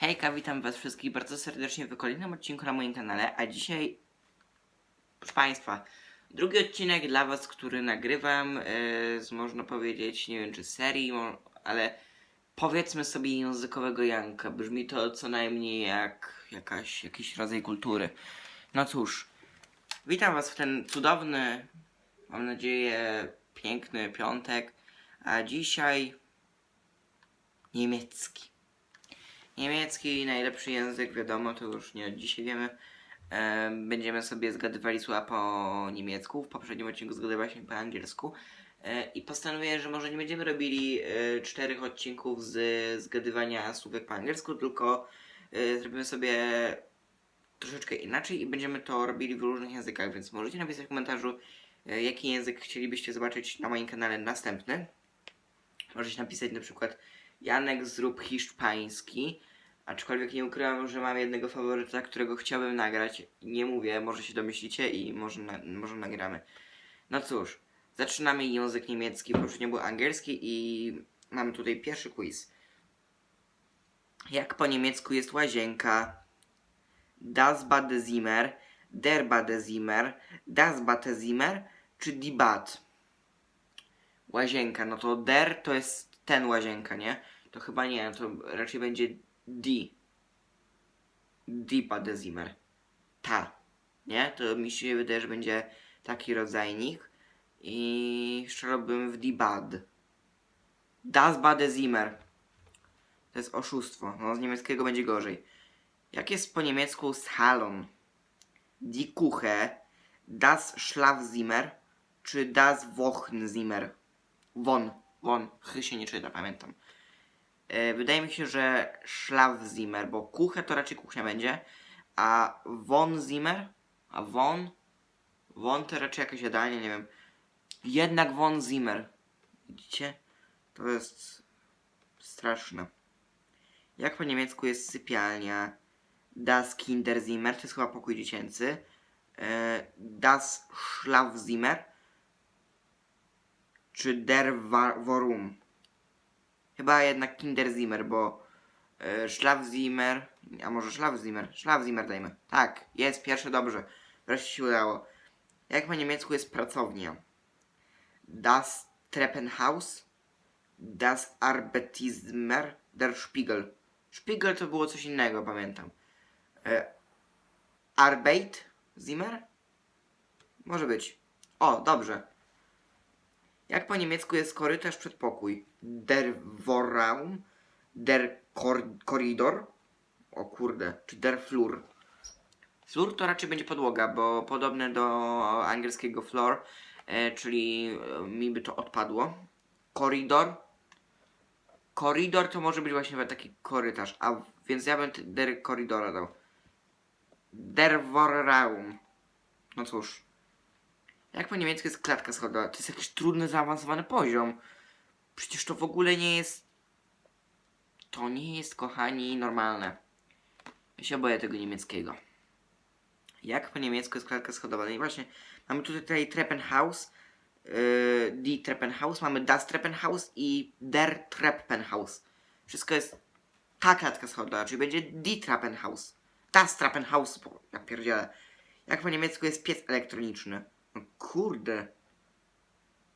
Hejka, witam was wszystkich bardzo serdecznie w kolejnym odcinku na moim kanale, a dzisiaj, proszę państwa, drugi odcinek dla was, który nagrywam e, z, można powiedzieć, nie wiem czy serii, ale powiedzmy sobie językowego Janka, brzmi to co najmniej jak jakaś, jakiś rodzaj kultury. No cóż, witam was w ten cudowny, mam nadzieję, piękny piątek, a dzisiaj niemiecki. Niemiecki, najlepszy język, wiadomo, to już nie od dzisiaj wiemy. Będziemy sobie zgadywali słowa po niemiecku. W poprzednim odcinku zgadywaliśmy po angielsku. E, I postanowiłem, że może nie będziemy robili e, czterech odcinków z zgadywania słówek po angielsku, tylko e, zrobimy sobie troszeczkę inaczej i będziemy to robili w różnych językach, więc możecie napisać w komentarzu, jaki język chcielibyście zobaczyć na moim kanale następny. Możecie napisać na przykład Janek zrób hiszpański. Aczkolwiek nie ukrywam, że mam jednego faworyta, którego chciałbym nagrać. Nie mówię, może się domyślicie i może, na, może nagramy. No cóż, zaczynamy język niemiecki, bo już nie był angielski i mamy tutaj pierwszy quiz. Jak po niemiecku jest łazienka? Das Badezimmer, der Badezimmer, das Badezimmer czy die Bad? Łazienka, no to der to jest ten łazienka, nie? To chyba nie, to raczej będzie die. Die Badezimmer. Ta. Nie? To mi się wydaje, że będzie taki rodzajnik. I strzelałbym w die Bad. Das Badezimmer. To jest oszustwo. No, z niemieckiego będzie gorzej. Jak jest po niemiecku Salon? Die Kuche, das Schlafzimmer czy das Wochenzimmer? Won, won, chy się nie czyta, pamiętam. E, wydaje mi się, że Schlafzimmer, bo kuchę to raczej kuchnia będzie, a Wonzimmer, a Won, Won to raczej jakaś jadalnia, nie wiem. Jednak Wonzimmer. Widzicie? To jest straszne. Jak po niemiecku jest sypialnia? Das Kinderzimmer, to jest chyba pokój dziecięcy. E, das Schlafzimmer czy Der Wa- Worum. Chyba jednak Kinderzimmer, bo e, Schlafzimmer, a może Schlafzimmer? Schlafzimmer dajmy. Tak, jest pierwsze dobrze. Wreszcie się udało. Jak po niemiecku jest pracownia? Das Treppenhaus, das Arbeitszimmer, der Spiegel. Spiegel to było coś innego, pamiętam. E, Arbeitszimmer? Może być. O, dobrze. Jak po niemiecku jest korytarz przedpokój? Der Vorraum, der Kor Korridor, o kurde, czy der Flur? Flur to raczej będzie podłoga, bo podobne do angielskiego floor, e, czyli e, mi by to odpadło. Koridor. Koridor to może być właśnie taki korytarz, a więc ja bym der Korridora dał. Der Vorraum. No cóż. Jak po niemiecku jest klatka schodowa? To jest jakiś trudny, zaawansowany poziom. Przecież to w ogóle nie jest. To nie jest, kochani, normalne. Ja się boję tego niemieckiego. Jak po niemiecku jest klatka schodowa? No i właśnie, mamy tutaj Treppenhaus, yy, die Treppenhaus, mamy das Treppenhaus i der Treppenhaus. Wszystko jest ta klatka schodowa, czyli będzie die Treppenhaus. Das Treppenhaus, bo ja pierdzielę. Jak po niemiecku jest piec elektroniczny? Kurde.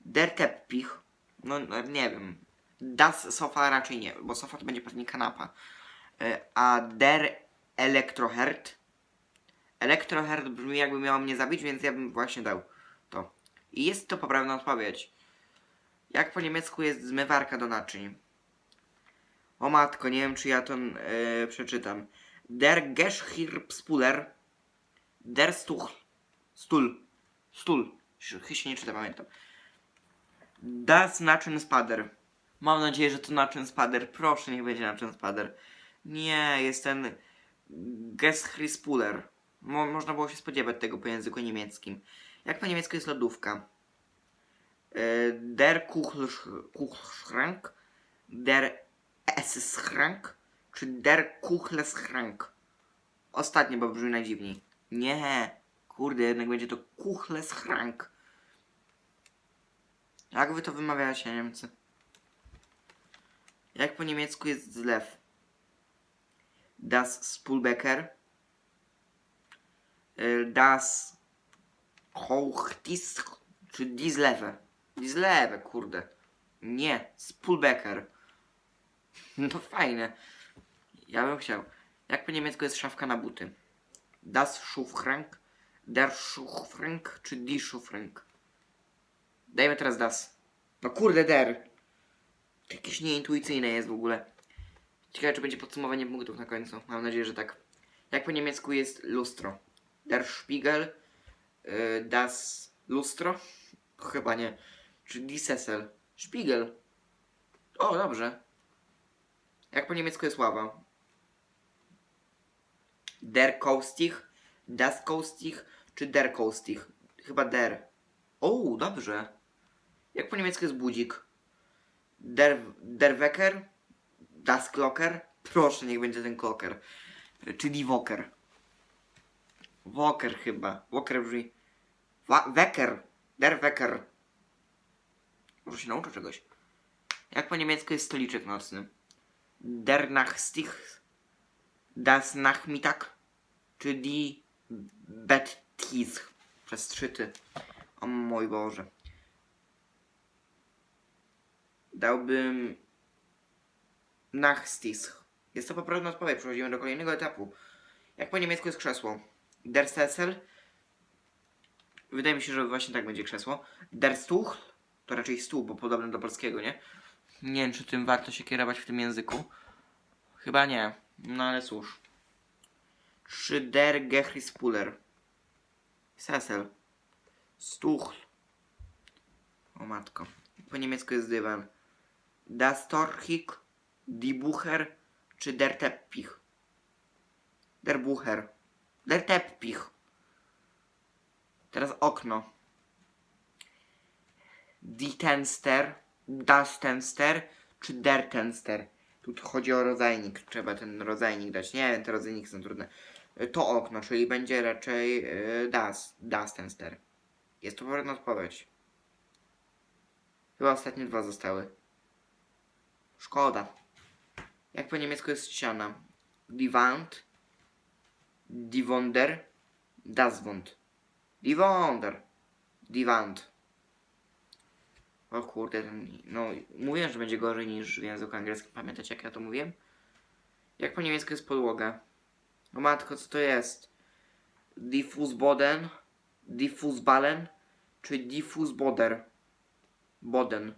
Der Teppich. No, no nie wiem. Das Sofa raczej nie, bo sofa to będzie pewnie kanapa. E, A der Elektroherd. Elektroherd brzmi jakby miało mnie zabić, więc ja bym właśnie dał to. I jest to poprawna odpowiedź. Jak po niemiecku jest zmywarka do naczyń? O matko, nie wiem czy ja to e, przeczytam. Der Geschirrspuller. Der Stuch. Stul. Stul. Chyba się nie czyta, pamiętam. Das Naczyn-Spader. Mam nadzieję, że to Naczyn-Spader. Proszę, niech będzie Naczyn-Spader. Nie, jest ten Geschrispuller. Mo można było się spodziewać tego po języku niemieckim. Jak po niemiecku jest lodówka? E, Der Kuchlschrank, der Esschrank, czy der Kuchlschrank? Ostatnie, bo brzmi najdziwniej. Nie, kurde, jednak będzie to Kuchlschrank. Jak wy to wymawiacie, Niemcy? Jak po niemiecku jest zlew? Das Spulbecker. Y, Das Hochtis czy Dislewe. Dislewe, kurde. Nie, Spulbecker. No fajne. Ja bym chciał. Jak po niemiecku jest szafka na buty? Das Schuhschrank, Der Schuhschrank czy Die Schuhschrank? Dajmy teraz das. No kurde, der. To jakieś nieintuicyjne jest w ogóle. Ciekawe, czy będzie podsumowanie punktów na końcu. Mam nadzieję, że tak. Jak po niemiecku jest lustro? Der Spiegel, y, das Lustro? Chyba nie. Czy Die Sessel? Spiegel. O, dobrze. Jak po niemiecku jest ława? Der Kaustich, Das Kaustich czy Der Kaustich? Chyba Der. O, dobrze. Jak po niemiecku jest budzik? Der, der Wecker? Das Klocker? Proszę, niech będzie ten Klocker. Czy Die Woker? Woker chyba. Woker brzmi. Wecker. Der Wecker. Może się nauczę czegoś. Jak po niemiecku jest stoliczek nocny? Der Nachstich? Das Nachmittag? Czy Die Bettisch? Przez trzy ty. O mój Boże. Dałbym Nachstich. Jest to poprawna odpowiedź. Przechodzimy do kolejnego etapu. Jak po niemiecku jest krzesło? Der Sessel? Wydaje mi się, że właśnie tak będzie krzesło. Der Stuch? To raczej stół, bo podobne do polskiego, nie? Nie wiem, czy tym warto się kierować w tym języku. Chyba nie. No ale cóż. Czy der Gehrispuller? Sessel. Stuchl. O matko. Po niemiecku jest dywan. Das Torchik, Die Bucher czy der Teppich? Der Bucher. Der Teppich. Teraz okno. Die Tenster, das Tenster czy der Tenster? Tu chodzi o rodzajnik. Trzeba ten rodzajnik dać. Nie wiem, te rodzajniki są trudne. To okno, czyli będzie raczej y, das, das Tenster. Jest to poprawna odpowiedź. Chyba ostatnie dwa zostały. Szkoda. Jak po niemiecku jest ściana? Die Wunder, das Wunder, die Wand. O kurde, ten, no mówiłem, że będzie gorzej niż w języku angielskim. Pamiętacie jak ja to mówiłem? Jak po niemiecku jest podłoga? O matko, co to jest? Diffusboden, Diffusballen czy Diffusboder? Boden.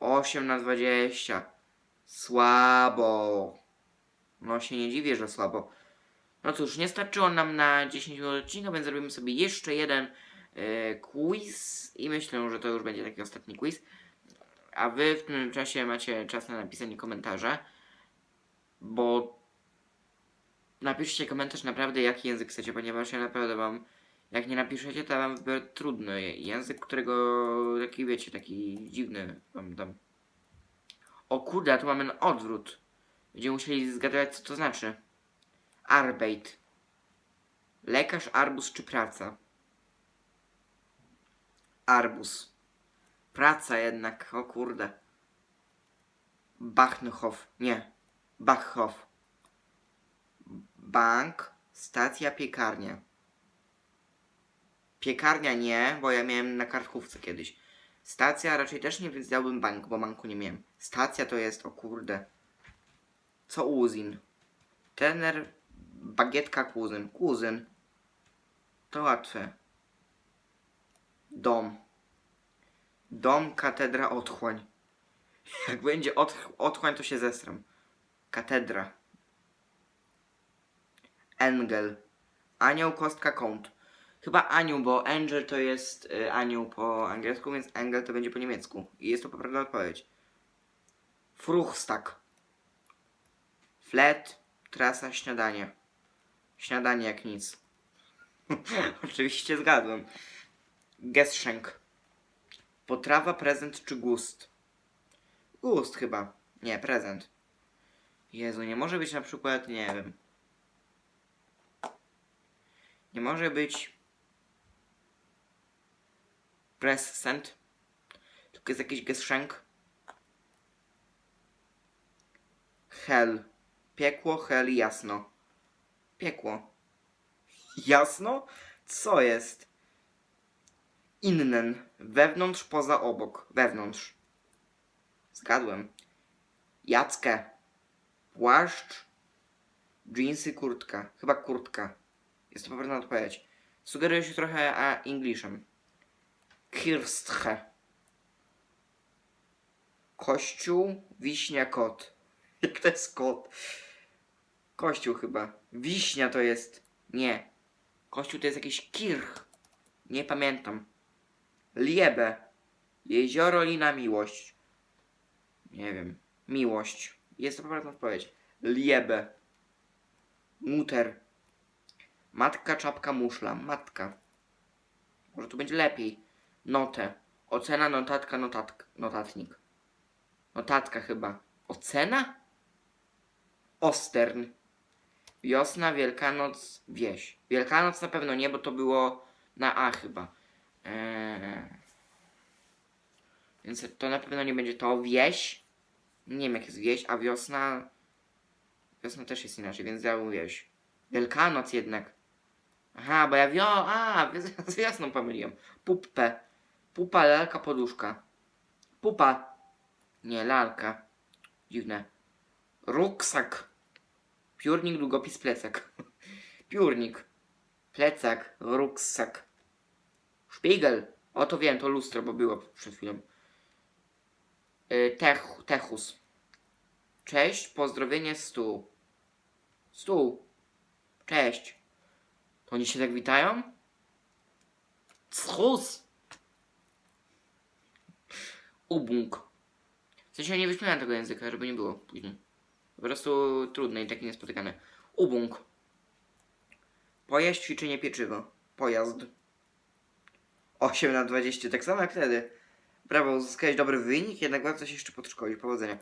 8 na 20. Słabo. No się nie dziwię, że słabo. No cóż, nie starczyło nam na 10 minut odcinka, więc zrobimy sobie jeszcze jeden e, quiz i myślę, że to już będzie taki ostatni quiz. A wy w tym czasie macie czas na napisanie komentarza, bo napiszcie komentarz naprawdę jaki język chcecie, ponieważ ja naprawdę wam, jak nie napiszecie, to wam wybiorę trudny język, którego taki wiecie, taki dziwny dam. O kurde, tu mamy odwrót. Będziemy musieli zgadywać co to znaczy. Arbeit. Lekarz, arbus czy praca? Arbus. Praca jednak, o kurde. Bachnhof. Nie. Bachhof. Bank, stacja, piekarnia. Piekarnia nie, bo ja miałem na kartkówce kiedyś. Stacja raczej też nie, więc dałbym bank, bo banku nie miałem. Stacja to jest, o kurde. Co uzin? Tener, bagietka, kuzyn. Kuzyn. To łatwe. Dom. Dom, katedra, otchłań. Jak będzie otch, otchłań, to się zestram. Katedra. Engel. Anioł, kostka, kąt. Chyba anioł, bo angel to jest y, anioł po angielsku, więc engel to będzie po niemiecku. I jest to poprawna odpowiedź. Fruchstak. Flet, trasa, śniadanie. Śniadanie jak nic. Oczywiście zgadłem. Geschenk. Potrawa, prezent czy gust? Gust chyba. Nie, prezent. Jezu, nie może być na przykład, nie wiem. Nie może być present. Tylko jest jakiś geschenk. Hell. Piekło, hell, jasno. Piekło. Jasno? Co jest? Innen. Wewnątrz, poza, obok. Wewnątrz. Zgadłem. Jackę. Płaszcz. Jeansy, kurtka. Chyba kurtka. Jest to poprawna odpowiedź. Sugeruje się trochę a Englishem. Kirstche. Kościół, wiśnia, kot. Jak to jest kot? Kościół chyba. Wiśnia to jest. Nie. Kościół to jest jakiś kirch. Nie pamiętam. Liebe. Jezioro Lina Miłość. Nie wiem. Miłość. Jest to poprawna odpowiedź. Liebe. Muter. Matka, czapka, muszla. Matka. Może tu będzie lepiej. Notę. Ocena, notatka, notatk, notatnik. Notatka chyba. Ocena? Ostern. Wiosna, Wielkanoc, wieś. Wielkanoc na pewno nie, bo to było na A chyba. Eee. Więc to na pewno nie będzie to. Wieś. Nie wiem jak jest wieś, a wiosna... Wiosna też jest inaczej, więc ja wieś. Wielkanoc jednak. Aha, bo ja wio... A, z wiosną pomyliłem. Puppę. Pupa, lalka, poduszka. Pupa. Nie, lalka. Dziwne. Ruksak. Piórnik, długopis, plecak. Piórnik. Plecak, ruksak. Szpigel. O, to wiem, to lustro, bo było przed chwilą. Y, Tech, techus. Cześć, pozdrowienie, stół. Stół. Cześć. To oni się tak witają? Chrus. Ubung. W sensie nie wyśmiewałem tego języka, żeby nie było później. Po prostu trudne i takie niespotykane. Ubung. Pojazd, ćwiczenie, pieczywo. Pojazd. 8 na 20, tak samo jak wtedy. Brawo, uzyskałeś dobry wynik, jednak warto się jeszcze podszkolić. Powodzenia.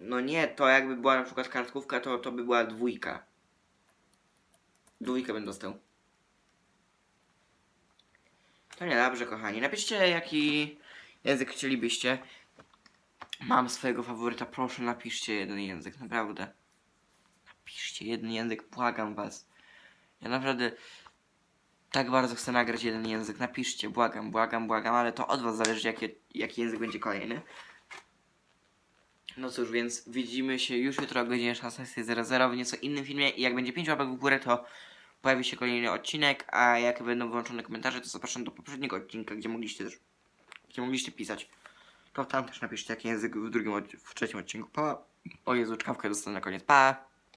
No nie, to jakby była na przykład kartkówka, to, to by była dwójka. Dwójkę bym dostał. To niedobrze, kochani. Napiszcie, jaki język chcielibyście. Mam swojego faworyta, proszę napiszcie jeden język, naprawdę. Napiszcie jeden język, błagam was. Ja naprawdę tak bardzo chcę nagrać jeden język. Napiszcie, błagam, błagam, błagam, ale to od was zależy, jaki, jaki język będzie kolejny. No cóż, więc widzimy się już jutro o godzinie 16.00 w nieco innym filmie i jak będzie 5 łapek w górę, to pojawi się kolejny odcinek, a jak będą wyłączone komentarze, to zapraszam do poprzedniego odcinka, gdzie mogliście też, gdzie mogliście pisać. To tam też napiszcie jaki język w drugim, w trzecim odcinku. Pa. O Jezu, czkawkę dostanę na koniec. Pa!